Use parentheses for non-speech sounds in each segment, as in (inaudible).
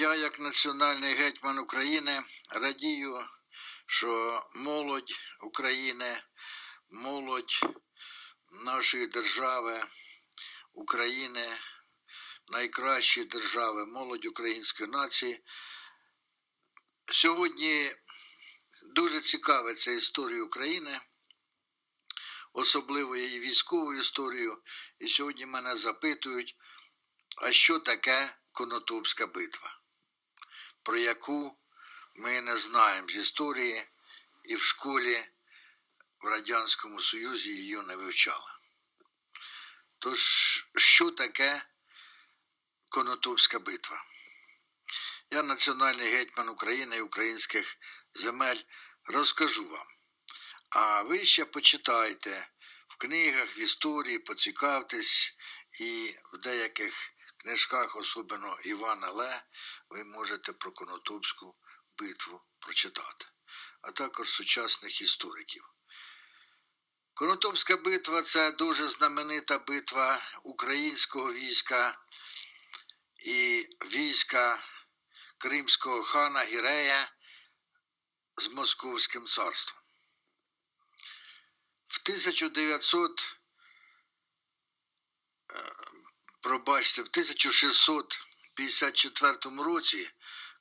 Я, як національний гетьман України, радію, що молодь України, молодь нашої держави, України, найкращої держави, молодь української нації. Сьогодні дуже цікавиться історія України, особливо її військову історію. І сьогодні мене запитують, а що таке Конотопська битва, про яку ми не знаємо з історії і в школі в Радянському Союзі її не вивчали. Тож, що таке Конотопська битва? Я національний гетьман України і українських земель розкажу вам. А ви ще почитайте в книгах, в історії, поцікавтесь і в деяких книжках, особливо Івана Ле, ви можете про Конотопську битву прочитати, а також сучасних істориків. Конотопська битва це дуже знаменита битва українського війська і війська кримського хана Гірея з Московським царством. В 1900 пробачте, в 1654 році,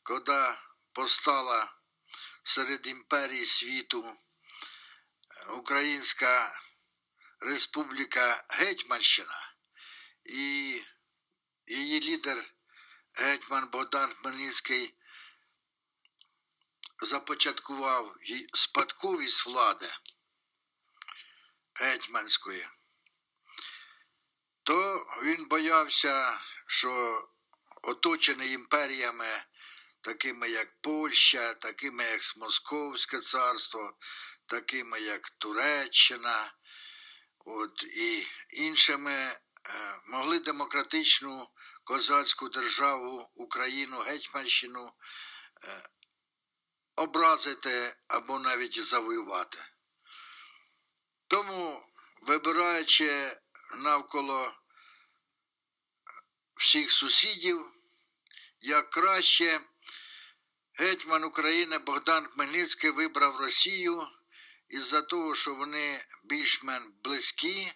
коли постала серед імперій світу Українська Республіка Гетьманщина і її лідер гетьман Богдан Хмельницький започаткував спадковість влади гетьманської то він боявся, що оточений імперіями, такими як Польща, такими як Московське царство, такими як Туреччина, от, і іншими, е, могли демократичну козацьку державу, Україну, Гетьманщину е, образити або навіть завоювати. Тому, вибираючи навколо всіх сусідів, як краще гетьман України Богдан Хмельницький вибрав Росію із-за того, що вони більш-менш близькі,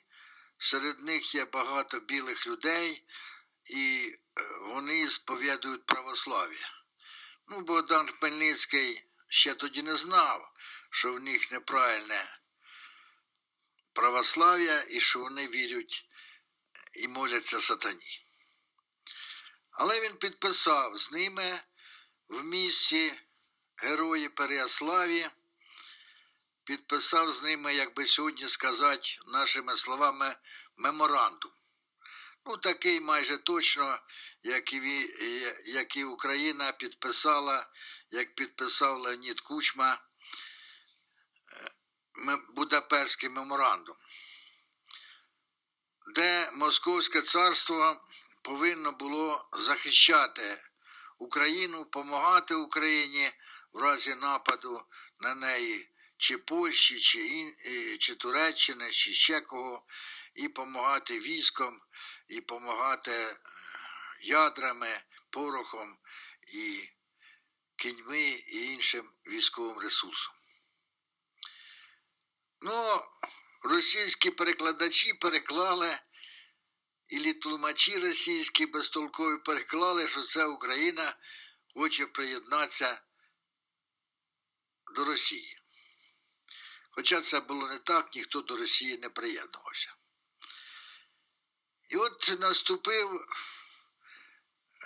серед них є багато білих людей, і е, вони сповідують православ'я. Ну, Богдан Хмельницький ще тоді не знав, що в них неправильне православ'я і що вони вірять і моляться сатані. Але він підписав з ними в місті Герої Переяславі, підписав з ними, як би сьогодні сказати, нашими словами, меморандум. Ну, такий майже точно, як і, як і Україна підписала, як підписав Леонід Кучма Ме- Будапештський меморандум, де Московське царство повинно було захищати Україну, допомагати Україні в разі нападу на неї чи Польщі, чи, ін- е, чи Туреччини, чи ще кого, і допомагати військом, і допомагати ядрами, порохом і кіньми і іншим військовим ресурсом. Ну, російські перекладачі переклали, і тлумачі російські безтолкові переклали, що це Україна хоче приєднатися до Росії. Хоча це було не так, ніхто до Росії не приєднувався. І от наступив,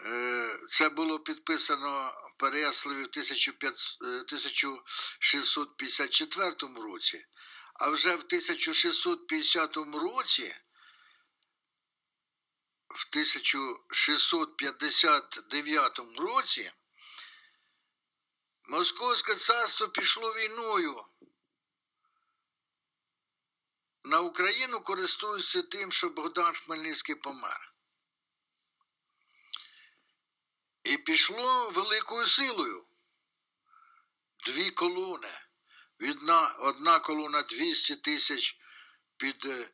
е, це було підписано Переяславі в 1500 е, 1654 році. А вже в 1650 році, в 1659 році, Московське царство пішло війною. На Україну користуються тим, що Богдан Хмельницький помер. І пішло великою силою. Дві колони. Одна, одна колона 200 тисяч під е,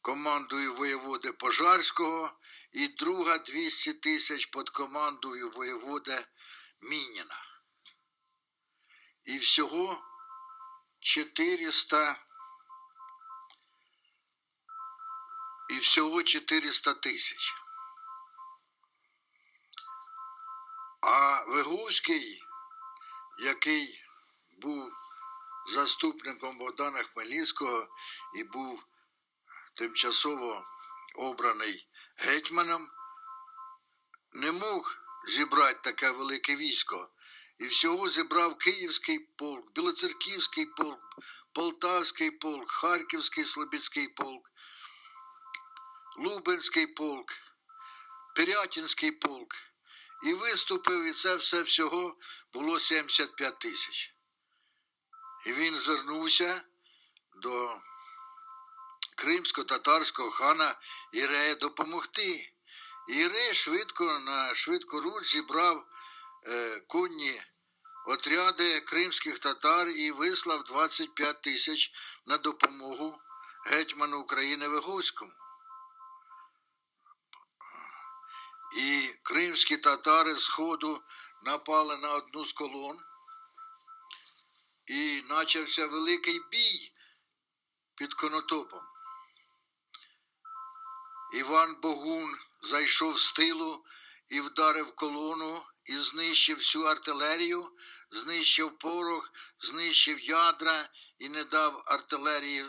командою воєводи Пожарського і друга 200 тисяч під командою воєвода Мініна. І всього 400 і всього 400 тисяч. А Виговський, який був заступником Богдана Хмельницького і був тимчасово обраний гетьманом, не мог зібрати таке велике військо. І всього зібрав Київський полк, Білоцерківський полк, Полтавський полк, Харківський Слобідський полк, Лубенський полк, Пирятинський полк. І виступив, і це все всього було 75 тисяч. І він звернувся до кримсько-татарського хана Ірея допомогти. Ірей швидко на швидку руч зібрав е, конні отряди кримських татар і вислав 25 тисяч на допомогу гетьману України Виговському. І кримські татари з напали на одну з колон, і почався великий бій під конотопом. Іван Богун зайшов з тилу і вдарив колону і знищив всю артилерію, знищив порох, знищив ядра і не дав артилерії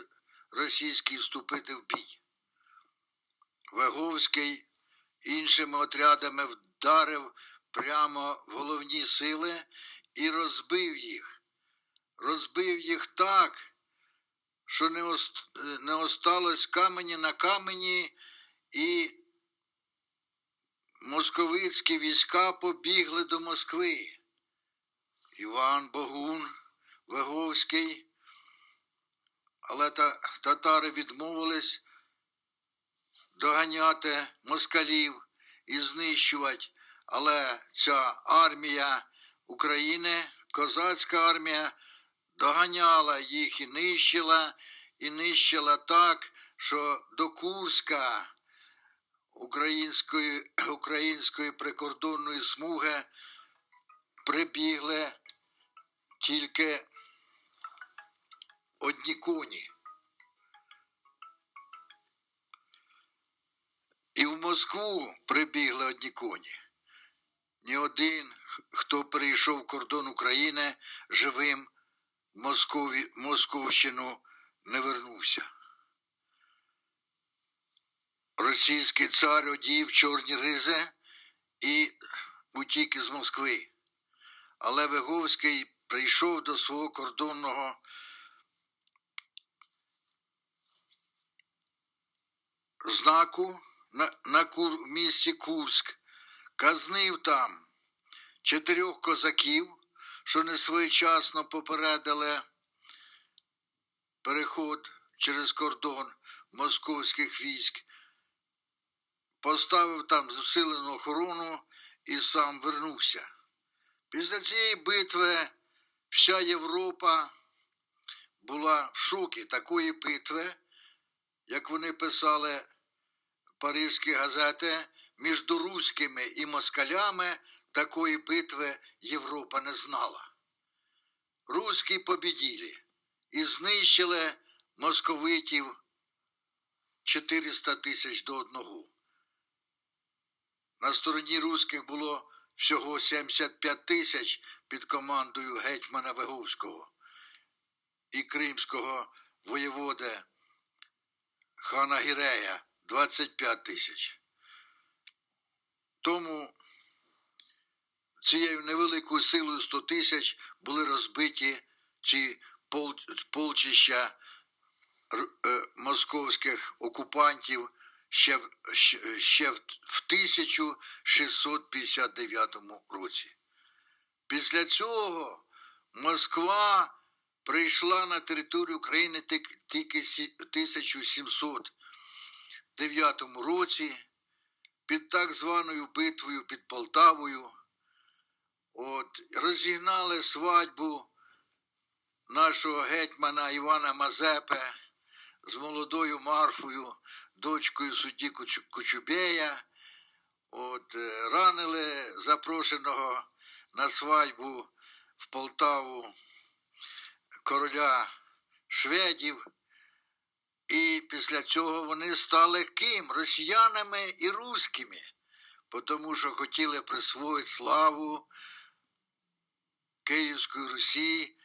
російській вступити в бій. Веговський іншими отрядами вдарив прямо в головні сили і розбив їх. Розбив їх так, що не осталось камені на камені, і московицькі війська побігли до Москви. Іван Богун, Веговський, але та, татари відмовились доганяти москалів і знищувати. Але ця армія України, козацька армія, доганяла їх і нищила, і нищила так, що до Курська української, (clears throat) української прикордонної смуги прибігли тільки одні коні. І в Москву прибігли одні коні. Ні один, хто перейшов кордон України живим в Московщину, не вернувся. Російський цар одів чорні ризи і утік із Москви. Але Виговський прийшов до свого кордонного знаку на, на Кур, місті Курськ, казнив там чотирьох козаків, що не своєчасно попередили переход через кордон московських військ, поставив там зусилену охорону і сам вернувся. Після цієї битви вся Європа була в шокі такої битви, як вони писали паризькі газети, між руськими і москалями такої битви Європа не знала. Руські побіділи і знищили московитів 400 тисяч до одного. На стороні руських було всього 75 тисяч під командою гетьмана Виговського і кримського воєводи хана Гірея 25 тисяч. Тому цією невеликою силою 100 тисяч були розбиті ці полчища е, московських окупантів ще, в- ще, в, в 1659 році. Після цього Москва прийшла на територію України тільки в 1709 році під так званою битвою під Полтавою. От, розігнали свадьбу нашого гетьмана Івана Мазепи з молодою Марфою, дочкою судді Кочубея, От е, ранили запрошеного на свадьбу в Полтаву короля шведів. І після цього вони стали ким? Росіянами і руськими, тому що хотіли присвоїти славу Київської Русі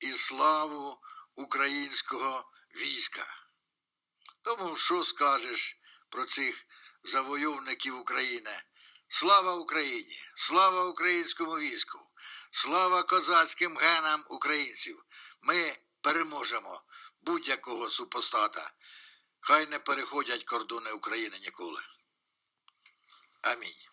і славу українського війська. Тому що скажеш про цих завойовників України? Слава Україні! Слава українському війську! Слава козацьким генам українців! Ми переможемо будь-якого супостата. Хай не переходять кордони України ніколи. Амінь.